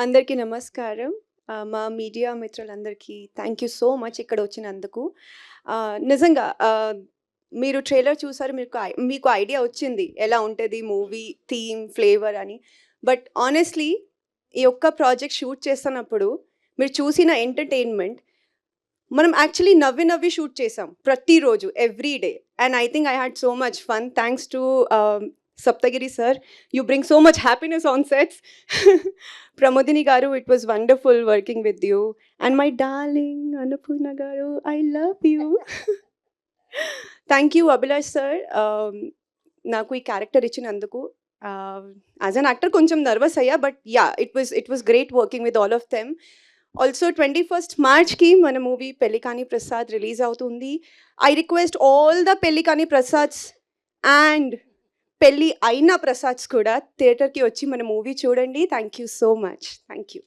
అందరికీ నమస్కారం. మా మీడియా మిత్రులందరికీ థ్యాంక్ యూ సో మచ్ ఇక్కడ వచ్చినందుకు. నిజంగా మీరు ట్రైలర్ చూసారు మీకు ఐ- మీకు ఐడియా వచ్చింది ఎలా ఉంటుంది మూవీ థీమ్ ఫ్లేవర్ అని. బట్ ఆనెస్ట్లీ ఈ ఒక్క ప్రాజెక్ట్ షూట్ చేస్తున్నప్పుడు మీరు చూసిన ఎంటర్టైన్మెంట్ మనం యాక్చువల్లీ నవ్వి నవ్వి షూట్ చేసాం ప్రతిరోజు every day and I think I had so much fun thanks to Saptagiri sir you bring so much happiness on sets Pramodini garu it was wonderful working with you and my darling Annapurna garu I love you thank you Abhilash sir నాకు ఈ character ఇచ్చినందుకు. As an actor కొంచెం nervous అయ్యా but yeah it was it was great working with all of them also twenty first మార్చ్కి మన movie Pellikani Prasad release అవుతుంది. I request all the Pellikani Prasads and పెళ్ళి అయిన ప్రసాద్స్ కూడా థియేటర్కి వచ్చి మన మూవీ చూడండి. Thank you so much. Thank you